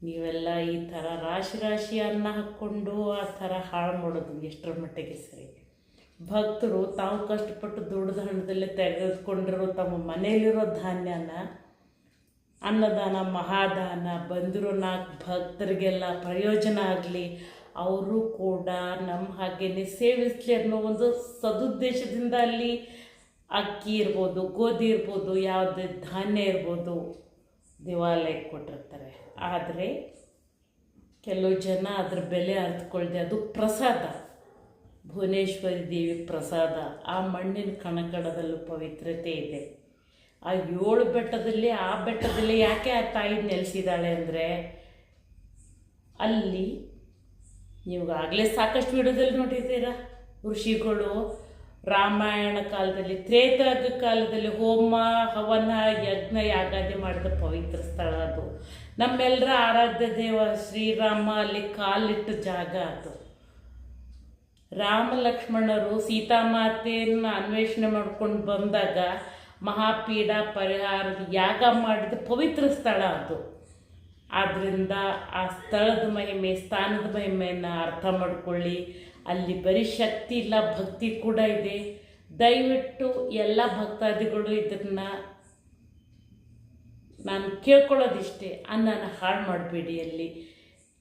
ನೀವೆಲ್ಲ ಈ ಥರ ರಾಶಿ ರಾಶಿ ಅನ್ನ ಹಾಕ್ಕೊಂಡು ಆ ಥರ ಹಾಳು ಮಾಡೋದು ಎಷ್ಟರ ಮಟ್ಟಿಗೆ ಸರಿ? ಭಕ್ತರು ತಾವು ಕಷ್ಟಪಟ್ಟು ದುಡ್ದು ಹಣದಲ್ಲೇ ತೆಗೆದುಕೊಂಡಿರೋ ತಮ್ಮ ಮನೆಯಲ್ಲಿರೋ ಧಾನ್ಯನ ಅನ್ನದಾನ, ಮಹಾದಾನ ಬಂದಿರೋ ನಾಲ್ಕು ಭಕ್ತರಿಗೆಲ್ಲ ಪ್ರಯೋಜನ ಆಗಲಿ, ಅವರು ಕೂಡ ನಮ್ಮ ಹಾಗೇನೆ ಸೇವಿಸಲಿ ಅನ್ನೋ ಒಂದು ಸದುದ್ದೇಶದಿಂದ ಅಲ್ಲಿ ಅಕ್ಕಿ ಇರ್ಬೋದು, ಗೋಧಿ ಇರ್ಬೋದು, ಯಾವುದೇ ಧಾನ್ಯ ಇರ್ಬೋದು ದೇವಾಲಯಕ್ಕೆ ಕೊಟ್ಟಿರ್ತಾರೆ. ಆದರೆ ಕೆಲವು ಜನ ಅದ್ರ ಬೆಲೆ ಅರ್ಥಕೊಳ್ದೆ ಅದು ಪ್ರಸಾದ. ಭುವನೇಶ್ವರಿ ದೇವಿ ಪ್ರಸಾದ. ಆ ಮಣ್ಣಿನ ಕಣಕಣದಲ್ಲೂ ಪವಿತ್ರತೆ ಇದೆ. ಆ ಏಳು ಬೆಟ್ಟದಲ್ಲಿ, ಆ ಬೆಟ್ಟದಲ್ಲಿ ಯಾಕೆ ಆ ತಾಯಿ ನೆಲೆಸಿದ್ದಾಳೆ ಅಂದರೆ, ಅಲ್ಲಿ ನೀವು ಆಗಲೇ ಸಾಕಷ್ಟು ವಿಡಿಯೋದಲ್ಲಿ ನೋಡಿದ್ದೀರಾ? ಋಷಿಗಳು ರಾಮಾಯಣ ಕಾಲದಲ್ಲಿ ತ್ರೇತಾಗ ಕಾಲದಲ್ಲಿ ಹೋಮ, ಹವನ, ಯಜ್ಞ, ಯಾಗಾದಿ ಮಾಡಿದ ಪವಿತ್ರ ಸ್ಥಳ ಅದು. ನಮ್ಮೆಲ್ಲರ ಆರಾಧ್ಯ ದೇವ ಶ್ರೀರಾಮ ಅಲ್ಲಿ ಕಾಲಿಟ್ಟ ಜಾಗ ಅದು. ರಾಮ ಲಕ್ಷ್ಮಣರು ಸೀತಾಮಾತೆಯನ್ನು ಅನ್ವೇಷಣೆ ಮಾಡ್ಕೊಂಡು ಬಂದಾಗ ಮಹಾಪೀಡ ಪರಿಹಾರದ ಯಾಗ ಮಾಡಿದ ಪವಿತ್ರ ಸ್ಥಳ ಅದು. ಆದ್ದರಿಂದ ಆ ಸ್ಥಳದ ಮಹಿಮೆ, ಸ್ಥಾನದ ಮಹಿಮೆಯನ್ನು ಅರ್ಥ ಮಾಡಿಕೊಳ್ಳಿ. ಅಲ್ಲಿ ಬರೀ ಶಕ್ತಿ ಇಲ್ಲ, ಭಕ್ತಿ ಕೂಡ ಇದೆ. ದಯವಿಟ್ಟು ಎಲ್ಲ ಭಕ್ತಾದಿಗಳು ಇದನ್ನು ನಾನು ಕೇಳ್ಕೊಳ್ಳೋದಿಷ್ಟೇ, ಅನ್ನನ ಹಾಳು ಮಾಡಬೇಡಿ ಅಲ್ಲಿ.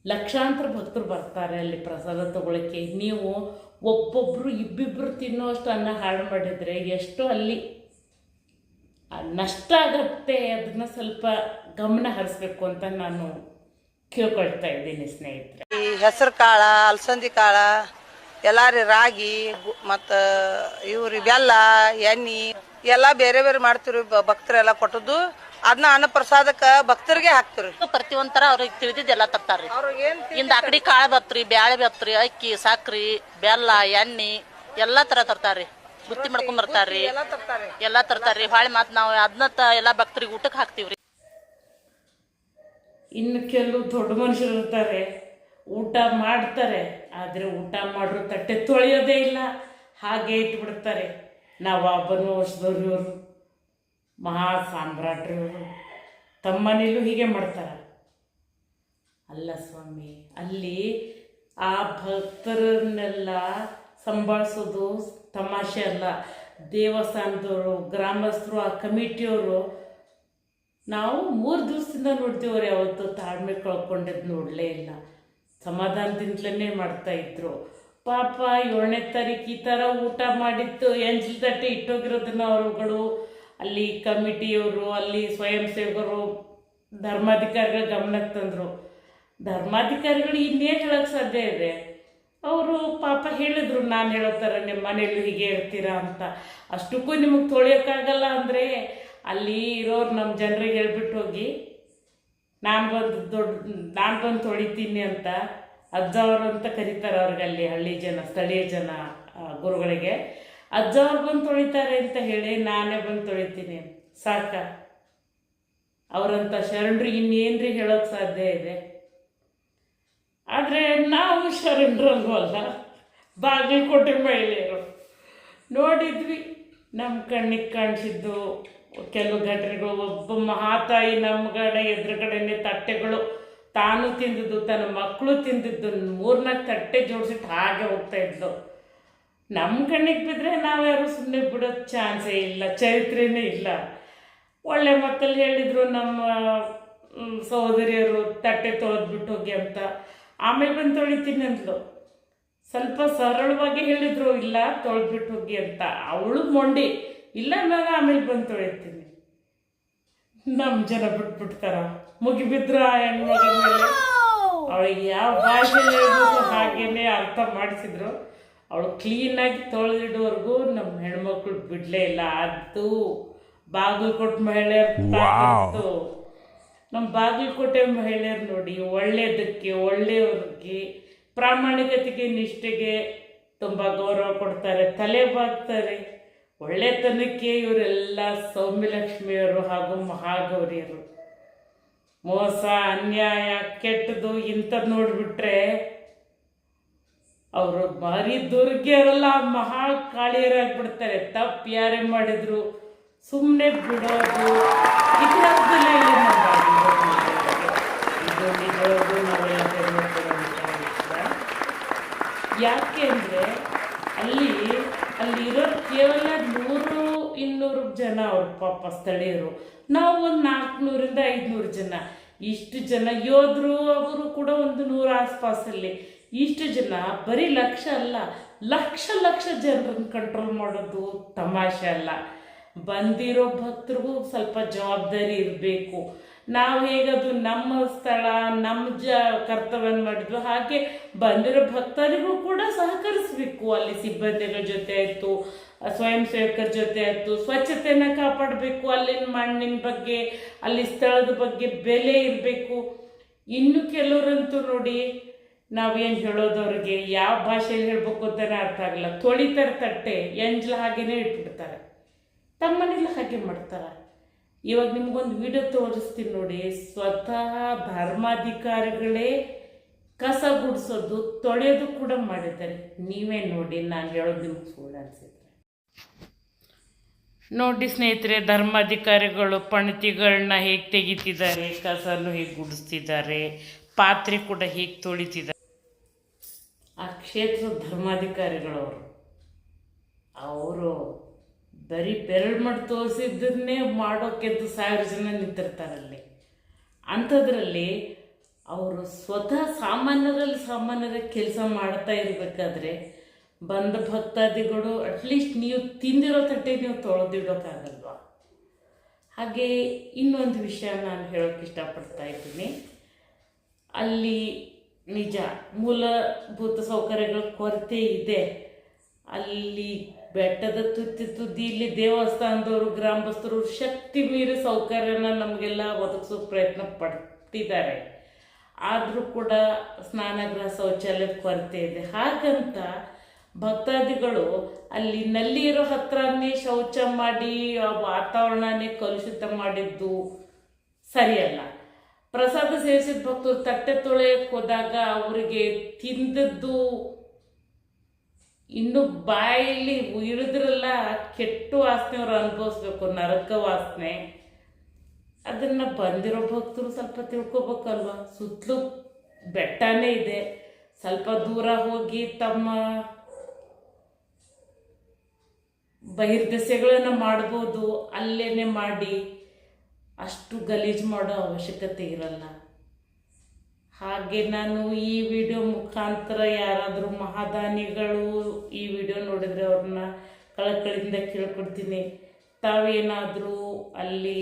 ಲಕ್ಷಾಂತರ ಭಕ್ತರು ಬರ್ತಾರೆ ಅಲ್ಲಿ ಪ್ರಸಾದ ತಗೊಳ್ಳೋಕ್ಕೆ ನೀವು ಒಬ್ಬೊಬ್ಬರು ಇಬ್ಬಿಬ್ಬರು ತಿನ್ನುವಷ್ಟು ಅನ್ನ ಹಾಳು ಮಾಡಿದರೆ ಎಷ್ಟು ಅಲ್ಲಿ ನಷ್ಟ ಆಗುತ್ತೆ ಅದನ್ನ ಸ್ವಲ್ಪ ಗಮನ ಹರಿಸ್ಬೇಕು ಅಂತ ನಾನು ಕೇಳ್ಕೊಳ್ತಾ ಇದ್ದೀನಿ ಸ್ನೇಹಿತರೆ. ಈ ಹೆಸರು ಕಾಳ ಅಲಸಂದಿ ಕಾಳ ಎಲ್ಲಾರಿ ರಾಗಿ ಮತ್ತು ಇವ್ರಿ ಬೆಲ್ಲ ಎಣ್ಣೆ ಎಲ್ಲ ಬೇರೆ ಬೇರೆ ಮಾಡ್ತೀವಿ ಭಕ್ತರೆಲ್ಲ ಕೊಟ್ಟದ್ದು. ಅದನ್ನ ಅನ್ನ ಪ್ರಸಾದಕ್ಕ ಭಕ್ತರಿಗೆ ಹಾಕ್ತಿವ್ರಿ. ಪ್ರತಿಯೊಂದ್ ಅವ್ರಿಗೆ ತಿಳಿದಿದ್ದು ಎಲ್ಲ ತರ್ತಾರ್ರಿ ಇಂದ ಆಕಡಿ ಕಾಳು ಬತ್ರಿ ಬ್ಯಾಳೆ ಬತ್ರಿ ಅಕ್ಕಿ ಸಕ್ರಿ ಬೆಲ್ಲ ಎಣ್ಣಿ ಎಲ್ಲಾ ತರ ತರ್ತಾರ್ರಿ. ಬುತ್ತಿ ಮಾಡ್ಕೊಂಡ್ ಬರ್ತಾರ್ರಿ. ಎಲ್ಲ ತರ್ತಾರೆ. ಎಲ್ಲಾ ತರ್ತಾರ್ರಿ. ಹೊಳೆ ಮತ್ ನಾವ್ ಅದನ್ನ ತ- ಎಲ್ಲಾ ಭಕ್ತರಿಗೆ ಊಟಕ್ಕೆ ಹಾಕ್ತಿವ್ರಿ. ಇನ್ನು ಕೆಲವು ದೊಡ್ಡ ಮನುಷ್ಯರು ಇರ್ತಾರೆ. ಊಟ ಮಾಡ್ತಾರೆ. ಆದರೆ ಊಟ ಮಾಡ್ರು ತಟ್ಟೆ ತೊಳೆಯೋದೇ ಇಲ್ಲ. ಹಾಗೆ ಇಟ್ಬಿಡ್ತಾರೆ. ನಾವು ವರ್ಷದವ್ರು ಇವರು ಮಹಾ ಸಾಮ್ರಾಟ್ರು ಇವರು ತಮ್ಮ ಮನೇಲೂ ಹೀಗೆ ಮಾಡ್ತಾರೆ. ಅಲ್ಲ ಸ್ವಾಮಿ ಅಲ್ಲಿ ಆ ಭಕ್ತರನ್ನೆಲ್ಲ ಸಂಭಾಳಿಸೋದು ತಮಾಷೆ ಅಲ್ಲ ದೇವಸ್ಥಾನದವರು, ಗ್ರಾಮಸ್ಥರು, ಆ ಕಮಿಟಿಯವರು, ನಾವು ಮೂರು ದಿವಸದಿಂದ ನೋಡ್ತೀವ್ರಿ ಅವತ್ತು ತಾಳ್ಮೆ ಕಳ್ಕೊಂಡಿದ್ದು ನೋಡಲೇ ಇಲ್ಲ. ಸಮಾಧಾನದಿಂದಲೇ ಮಾಡ್ತಾ ಇದ್ರು. ಪಾಪ ಏಳನೇ ತಾರೀಕು ಈ ಥರ ಊಟ ಮಾಡಿತ್ತು ಎಂಜಲ್ ತಟ್ಟೆ ಇಟ್ಟೋಗಿರೋದನ್ನ ಅವರುಗಳು, ಅಲ್ಲಿ ಕಮಿಟಿಯವರು, ಅಲ್ಲಿ ಸ್ವಯಂ ಸೇವಕರು, ಧರ್ಮಾಧಿಕಾರಿಗಳ ಗಮನಕ್ಕೆ ತಂದರು. ಧರ್ಮಾಧಿಕಾರಿಗಳು ಇನ್ನೇನು ಹೇಳೋಕ್ಕೆ ಸಾಧ್ಯ ಇದೆ? ಅವರು ಪಾಪ ಹೇಳಿದ್ರು, ನಾನು ಹೇಳೋ ಥರ ನಿಮ್ಮ ಮನೇಲಿ ಹೀಗೆ ಹೇಳ್ತೀರಾ ಅಂತ. ಅಷ್ಟಕ್ಕೂ ನಿಮಗೆ ತೊಳೆಯೋಕ್ಕಾಗಲ್ಲ ಅಂದರೆ ಅಲ್ಲಿ ಇರೋರು ನಮ್ಮ ಜನರಿಗೆ ಹೇಳ್ಬಿಟ್ಟು ಹೋಗಿ, ನಾನು ಬಂದು ದೊಡ್ಡ ನಾನು ಬಂದು ತೊಳಿತೀನಿ ಅಂತ ಅಜ್ಜವರು ಅಂತ ಕರೀತಾರೆ ಅವ್ರಿಗೆ ಅಲ್ಲಿ ಹಳ್ಳಿ ಜನ, ಸ್ಥಳೀಯ ಜನ ಗುರುಗಳಿಗೆ. ಅಜ್ಜವ್ರು ಬಂದು ತೊಳಿತಾರೆ ಅಂತ ಹೇಳಿ ನಾನೇ ಬಂದು ತೊಳಿತೀನಿ. ಸಾಕ. ಅವರಂತ ಶರಣರು ಇನ್ನೇನ್ರಿ ಹೇಳೋಕೆ ಸಾಧ್ಯ ಇದೆ? ಆದರೆ ನಾವು ಶರಣರಲ್ವಲ್ಲ ಬಾಗಲಕೋಟೆ ಮಹಿಳೆಯರು. ನೋಡಿದ್ವಿ ನಮ್ಮ ಕಣ್ಣಿಗೆ ಕಾಣಿಸಿದ್ದು ಕೆಲವು ಘಟನೆಗಳು. ಒಬ್ಬ ಮಹಾತಾಯಿ ನಮ್ಮ ಕಡೆ ಎದುರುಗಡೆನೆ ತಟ್ಟೆಗಳು. ತಾನು ತಿಂದಿದ್ದು, ತನ್ನ ಮಕ್ಕಳು ತಿಂದಿದ್ದು ಮೂರ್ನಾಲ್ಕು ತಟ್ಟೆ ಜೋಡಿಸಿದ್ದು ಹಾಗೆ ಹೋಗ್ತಾ ಇದ್ದು ನಮ್ಮ ಕಣ್ಣಿಗೆ ಬಿದ್ದರೆ ನಾವ್ಯಾರು ಸುಮ್ಮನೆ ಬಿಡೋ ಚಾನ್ಸೇ ಇಲ್ಲ, ಚರಿತ್ರೆನೇ ಇಲ್ಲ. ಒಳ್ಳೆ ಮಕ್ಕಳು ಹೇಳಿದರು, ನಮ್ಮ ಸಹೋದರಿಯರು ತಟ್ಟೆ ತೊಳೆದ್ಬಿಟ್ಟು ಹೋಗಿ ಅಂತ. ಆಮೇಲೆ ಬಂದು ತೊಳಿತೀನಿ ಅಂದ್ಲು. ಸ್ವಲ್ಪ ಸರಳವಾಗಿ ಹೇಳಿದ್ರು ಇಲ್ಲ ತೊಳೆದ್ಬಿಟ್ಟು ಹೋಗಿ ಅಂತ. ಅವಳು ಮೊಂಡಿ. ಇಲ್ಲ ನಾನು ಆಮೇಲೆ ಬಂದು ತೊಳಿತೀನಿ. ನಮ್ಮ ಜನ ಬಿಟ್ಬಿಡ್ತಾರ. ಮುಗಿಬಿದ್ರ ಆ ಹೆಣ್ಮಗಳ ಮೇಲೆ? ಅವಳಿಗೆ ಯಾವ ಭಾಷೆಯಲ್ಲಿ ಹೇಳ್ಬೇಕು ಹಾಗೇನೆ ಅರ್ಥ ಮಾಡಿಸಿದ್ರು. ಅವಳು ಕ್ಲೀನಾಗಿ ತೊಳೆದಿಡೋವರೆಗೂ ನಮ್ಮ ಹೆಣ್ಮಕ್ಳು ಬಿಡಲೇ ಇಲ್ಲ. ಅದು ಬಾಗಲಕೋಟೆ ಕೊಟ್ಟು ತಾಕತ್ತು. ನಮ್ಮ ಬಾಗಲಕೋಟೆ ಮಹಿಳೆಯರು ನೋಡಿ ಒಳ್ಳೆಯದಕ್ಕೆ ಒಳ್ಳೆಯವ್ರಿಗೆ, ಪ್ರಾಮಾಣಿಕತೆಗೆ, ನಿಷ್ಠೆಗೆ ತುಂಬ ಗೌರವ ಕೊಡ್ತಾರೆ, ತಲೆ ಬಾಗ್ತಾರೆ. ಒಳ್ಳೆತನಕ್ಕೆ ಇವರೆಲ್ಲ ಸೌಮ್ಯಲಕ್ಷ್ಮಿಯವರು ಹಾಗೂ ಮಹಾಗೌರಿಯರು. ಮೋಸ, ಅನ್ಯಾಯ, ಕೆಟ್ಟದು ಇಂಥದ್ದು ನೋಡಿಬಿಟ್ರೆ ಅವರು ಭಾರಿ ದುರ್ಗಿಯರೆಲ್ಲ ಮಹಾ ಕಾಳಿಯರಾಗ್ಬಿಡ್ತಾರೆ ತಪ್ಪು ಯಾರೇ ಮಾಡಿದ್ರು ಸುಮ್ಮನೆ ಬಿಡೋದು ಇತಿಹಾಸದಲ್ಲೇ ಯಾಕೆ ಅಂದರೆ ಅಲ್ಲಿ ಅಲ್ಲಿರೋ ಕೇವಲ ನೂರು ಇನ್ನೂರು ಜನ ಅವ್ರು ಪಾಪ ಸ್ಥಳೀಯರು. ನಾವು ಒಂದು ನಾಲ್ಕುನೂರಿಂದ ಐದುನೂರು ಜನ. ಇಷ್ಟು ಜನ ಯೋಧರು ಅವರು ಕೂಡ ಒಂದು ನೂರು ಆಸ್ಪಾಸಲ್ಲಿ. ಇಷ್ಟು ಜನ ಬರೀ ಲಕ್ಷ ಅಲ್ಲ, ಲಕ್ಷ ಲಕ್ಷ ಜನರನ್ನು ಕಂಟ್ರೋಲ್ ಮಾಡೋದು ತಮಾಷೆ ಅಲ್ಲ. ಬಂದಿರೋ ಭಕ್ತರಿಗೂ ಸ್ವಲ್ಪ ಜವಾಬ್ದಾರಿ ಇರಬೇಕು. ನಾವು ಹೇಗದು ನಮ್ಮ ಸ್ಥಳ, ನಮ್ಮ ಜ ಕರ್ತವ್ಯ ಮಾಡಿದ್ವು ಹಾಗೆ ಬಂದಿರೋ ಭಕ್ತರಿಗೂ ಕೂಡ ಸಹಕರಿಸಬೇಕು. ಅಲ್ಲಿ ಸಿಬ್ಬಂದಿಗಳ ಜೊತೆ ಆಯಿತು, ಸ್ವಯಂ ಸೇವಕರ ಜೊತೆ ಆಯಿತು, ಸ್ವಚ್ಛತೆನ ಕಾಪಾಡಬೇಕು, ಅಲ್ಲಿನ ಮಣ್ಣಿನ ಬಗ್ಗೆ, ಅಲ್ಲಿ ಸ್ಥಳದ ಬಗ್ಗೆ ಬೆಲೆ ಇರಬೇಕು. ಇನ್ನು ಕೆಲವರಂತೂ ನೋಡಿ ನಾವೇನು ಹೇಳೋದವ್ರಿಗೆ, ಯಾವ ಭಾಷೆಯಲ್ಲಿ ಹೇಳ್ಬೇಕು ಅಂತಲೇ ಅರ್ಥ ಆಗಲ್ಲ. ತೊಳಿತಾರೆ ತಟ್ಟೆ, ಎಂಜ್ಲ ಹಾಗೇನೆ ಇಟ್ಬಿಡ್ತಾರೆ. ತಮ್ಮ ಮನೇಲಿ ಹಾಗೆ ಮಾಡ್ತಾರೆ. ಇವಾಗ ನಿಮ್ಗೊಂದು ವಿಡಿಯೋ ತೋರಿಸ್ತೀನಿ ನೋಡಿ. ಸ್ವತಃ ಧರ್ಮಾಧಿಕಾರಿಗಳೇ ಕಸ ಗುಡಿಸೋದು, ತೊಳೆಯೋದು ಕೂಡ ಮಾಡಿದ್ದಾರೆ. ನೀವೇ ನೋಡಿ, ನಾನು ಹೇಳೋದು ನಿಮ್ಗೆ ಸುಳ್ಳು ಅನಿಸಿದ್ರೆ. ನೋಡಿ ಸ್ನೇಹಿತರೆ, ಧರ್ಮಾಧಿಕಾರಿಗಳು ಪಣತಿಗಳನ್ನ ಹೇಗೆ ತೆಗಿತಿದ್ದಾರೆ, ಕಸನು ಹೇಗೆ ಗುಡಿಸ್ತಿದ್ದಾರೆ, ಪಾತ್ರೆ ಕೂಡ ಹೇಗೆ ತೊಳಿತಿದ್ದಾರೆ. ಆ ಕ್ಷೇತ್ರ ಧರ್ಮಾಧಿಕಾರಿಗಳವರು, ಅವರು ಬರೀ ಬೆರಳು ಮಾಡಿ ತೋರಿಸಿದ್ದನ್ನೇ ಮಾಡೋಕ್ಕೆಂದು ಸಾವಿರ ಜನ ನಿಂತಿರ್ತಾರಲ್ಲಿ ಅಂಥದ್ರಲ್ಲಿ ಅವರು ಸ್ವತಃ ಸಾಮಾನ್ಯರಲ್ಲಿ ಸಾಮಾನ್ಯರ ಕೆಲಸ ಮಾಡ್ತಾ ಇರಬೇಕಾದ್ರೆ ಬಂದ ಭಕ್ತಾದಿಗಳು ಅಟ್ಲೀಸ್ಟ್ ನೀವು ತಿಂದಿರೋ ತಟ್ಟೆ ನೀವು ತೊಳೆದಿಡೋಕ್ಕಾಗಲ್ವಾ? ಹಾಗೆ ಇನ್ನೊಂದು ವಿಷಯ ನಾನು ಹೇಳೋಕ್ಕೆ ಇಷ್ಟಪಡ್ತಾ ಇದ್ದೀನಿ. ಅಲ್ಲಿ ನಿಜ ಮೂಲಭೂತ ಸೌಕರ್ಯಗಳ ಕೊರತೆ ಇದೆ. ಅಲ್ಲಿ ಬೆಟ್ಟದ ತುತ್ತಿ ತುದಿಯಲ್ಲಿ ದೇವಸ್ಥಾನದವರು, ಗ್ರಾಮಸ್ಥರು ಶಕ್ತಿ ಮೀರಿ ಸೌಕರ್ಯನ ನಮಗೆಲ್ಲ ಒದಗಿಸೋ ಪ್ರಯತ್ನ ಪಡ್ತಿದ್ದಾರೆ. ಆದರೂ ಕೂಡ ಸ್ನಾನಗೃಹ ಶೌಚಾಲಯದ ಕೊರತೆ ಇದೆ. ಹಾಗಂತ ಭಕ್ತಾದಿಗಳು ಅಲ್ಲಿ ನಲ್ಲಿ ಇರೋ ಹತ್ರನೇ ಶೌಚ ಮಾಡಿ, ಆ ವಾತಾವರಣನೇ ಕಲುಷಿತ ಮಾಡಿದ್ದು ಸರಿಯಲ್ಲ. ಪ್ರಸಾದ ಸೇವಿಸಿದ ಭಕ್ತರು ತಟ್ಟೆ ತೊಳೆಯಕ್ಕೆ ಹೋದಾಗ ಅವರಿಗೆ ತಿಂದದ್ದು ಇನ್ನು ಬಾಯಲ್ಲಿ ಇಳಿದ್ರಲ್ಲ ಕೆಟ್ಟು ವಾಸನೆ ಅವ್ರು ಅನುಭವಿಸ್ಬೇಕು, ನರಕ ವಾಸನೆ. ಅದನ್ನು ಬಂದಿರೋ ಭಕ್ತರು ಸ್ವಲ್ಪ ತಿಳ್ಕೊಬೇಕಲ್ವ? ಸುತ್ತಲೂ ಬೆಟ್ಟನೇ ಇದೆ. ಸ್ವಲ್ಪ ದೂರ ಹೋಗಿ ತಮ್ಮ ಬಹಿರ್ದೆಸೆಗಳನ್ನು ಮಾಡ್ಬೋದು, ಅಲ್ಲೇನೆ ಮಾಡಿ ಅಷ್ಟು ಗಲೀಜು ಮಾಡೋ ಅವಶ್ಯಕತೆ ಇರಲ್ಲ. ಹಾಗೆ ನಾನು ಈ ವಿಡಿಯೋ ಮುಖಾಂತರ ಯಾರಾದರೂ ಮಹಾದಾನಿಗಳು ಈ ವಿಡಿಯೋ ನೋಡಿದರೆ ಅವ್ರನ್ನ ಕಳಕಳಿಂದ ಕೇಳ್ಕೊಡ್ತೀನಿ. ತಾವೇನಾದರೂ ಅಲ್ಲಿ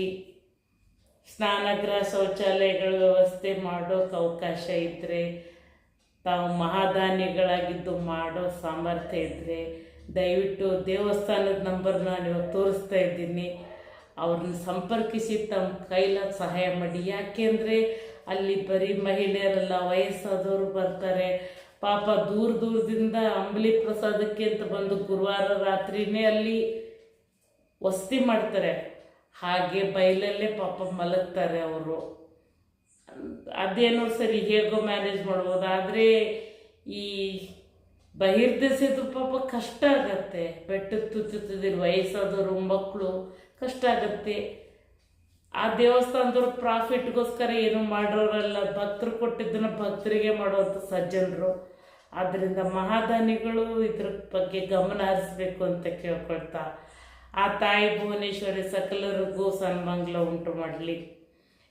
ಸ್ನಾನಗೃಹ ಶೌಚಾಲಯಗಳ ವ್ಯವಸ್ಥೆ ಮಾಡೋಕೆ ಅವಕಾಶ ಇದ್ದರೆ ತಾವು ಮಹಾದಾನಿಗಳಾಗಿದ್ದು ಮಾಡೋ ಸಾಮರ್ಥ್ಯ ಇದ್ದರೆ ದಯವಿಟ್ಟು ದೇವಸ್ಥಾನದ ನಂಬರ್ ನಾನು ಇವಾಗ ತೋರಿಸ್ತಾ ಇದ್ದೀನಿ. ಅವ್ರನ್ನ ಸಂಪರ್ಕಿಸಿ, ತಮ್ಮ ಕೈಲಾದ ಸಹಾಯ ಮಾಡಿ. ಯಾಕೆಂದರೆ ಅಲ್ಲಿ ಬರೀ ಮಹಿಳೆಯರಲ್ಲ, ವಯಸ್ಸಾದವರು ಬರ್ತಾರೆ. ಪಾಪ ದೂರ ದೂರದಿಂದ ಅಂಬಲಿ ಪ್ರಸಾದಕ್ಕೆ ಅಂತ ಬಂದು ಗುರುವಾರ ರಾತ್ರಿನೇ ಅಲ್ಲಿ ವಸತಿ ಮಾಡ್ತಾರೆ. ಹಾಗೆ ಬೈಲಲ್ಲೇ ಪಾಪ ಮಲಗ್ತಾರೆ ಅವರು. ಅದೇನೋ ಸರಿ ಹೇಗೋ ಮ್ಯಾನೇಜ್ ಮಾಡ್ಬೋದು, ಆದರೆ ಈ ಬಹಿರ್ದೆಸಿದ್ರು ಪಾಪ ಕಷ್ಟ ಆಗತ್ತೆ. ಬೆಟ್ಟದ ತುತ್ತುತ್ತಿದ್ದೀರಿ ವಯಸ್ಸಾದವರು, ಮಕ್ಕಳು ಕಷ್ಟ ಆಗತ್ತೆ. ಆ ದೇವಸ್ಥಾನದವ್ರು ಪ್ರಾಫಿಟ್ಗೋಸ್ಕರ ಏನು ಮಾಡೋರಲ್ಲ, ಭಕ್ತರು ಕೊಟ್ಟಿದ್ದನ್ನು ಭಕ್ತರಿಗೆ ಮಾಡುವಂಥ ಸಜ್ಜನರು. ಆದ್ದರಿಂದ ಮಹಾದಾನಿಗಳು ಇದ್ರ ಬಗ್ಗೆ ಗಮನ ಹರಿಸ್ಬೇಕು ಅಂತ ಕೇಳ್ಕೊಳ್ತಾ, ಆ ತಾಯಿ ಭುವನೇಶ್ವರಿ ಸಕಲರಿಗೂ ಸನ್ಮಂಗ್ಲ ಉಂಟು ಮಾಡಲಿ.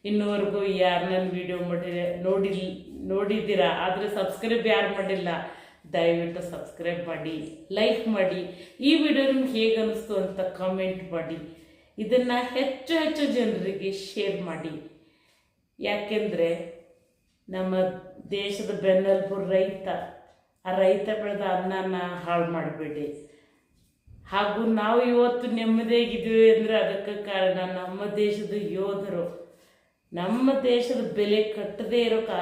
ಇನ್ನುವರೆಗೂ ಯಾರು ನನ್ನ ವಿಡಿಯೋ ಮಾಡಿ ನೋಡಿ, ನೋಡಿದ್ದೀರಾ? ಆದರೆ ಸಬ್ಸ್ಕ್ರೈಬ್ ಯಾರು ಮಾಡಿಲ್ಲ, ದಯವಿಟ್ಟು ಸಬ್ಸ್ಕ್ರೈಬ್ ಮಾಡಿ ಲೈಕ್ ಮಾಡಿ. ಈ ವಿಡಿಯೋ ನಿಮ್ಗೆ ಹೇಗೆ ಅನ್ನಿಸ್ತು ಅಂತ ಕಾಮೆಂಟ್ ಮಾಡಿ. ಇದನ್ನು ಹೆಚ್ಚು ಹೆಚ್ಚು ಜನರಿಗೆ ಶೇರ್ ಮಾಡಿ. ಯಾಕೆಂದರೆ ನಮ್ಮ ದೇಶದ ಬೆನ್ನೆಲುಬು ರೈತ, ಆ ರೈತ ಬೆಳೆದ ಅನ್ನನ ಹಾಳು ಮಾಡಬೇಡಿ. ಹಾಗೂ ನಾವು ಇವತ್ತು ನೆಮ್ಮದಿಯಾಗಿದ್ದೀವಿ ಅಂದರೆ ಅದಕ್ಕೆ ಕಾರಣ ನಮ್ಮ ದೇಶದ ಯೋಧರು. ನಮ್ಮ ದೇಶದ ಬೆಲೆ ಕಟ್ಟದೇ ಇರೋಕೆ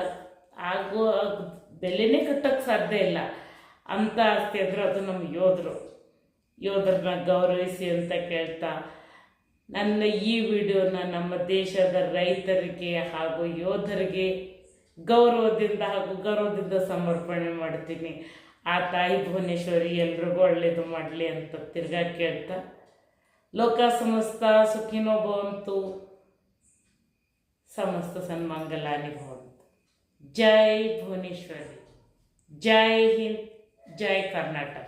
ಆಗೋ ಬೆಲೆನೇ ಕಟ್ಟೋಕ್ಕೆ ಸಾಧ್ಯ ಇಲ್ಲ. ಅಂತ ಆಸ್ತಿ ಅಂದರೆ ಅದು ನಮ್ಮ ಯೋಧರು. ಯೋಧರನ್ನ ಗೌರವಿಸಿ ಅಂತ ಕೇಳ್ತಾ ನನ್ನ ಈ ವಿಡಿಯೋನ ನಮ್ಮ ದೇಶದ ರೈತರಿಗೆ ಹಾಗೂ ಯೋಧರಿಗೆ ಗೌರವದಿಂದ ಹಾಗೂ ಗೌರವದಿಂದ ಸಮರ್ಪಣೆ ಮಾಡ್ತೀನಿ. ಆ ತಾಯಿ ಭುವನೇಶ್ವರಿ ಎಲ್ರಿಗೂ ಒಳ್ಳೇದು ಮಾಡಲಿ ಅಂತ ತಿರ್ಗಾ ಕೇಳ್ತಾ. ಲೋಕ ಸಮಸ್ತ ಸುಖಿನೋ ಭವಂತು. ಸಮಸ್ತ ಸನ್ಮಂಗಲಾನಿ ಭವಂತು. ಜೈ ಭುವನೇಶ್ವರಿ. ಜೈ ಹಿಂದ್, ಜೈ ಕರ್ನಾಟಕ.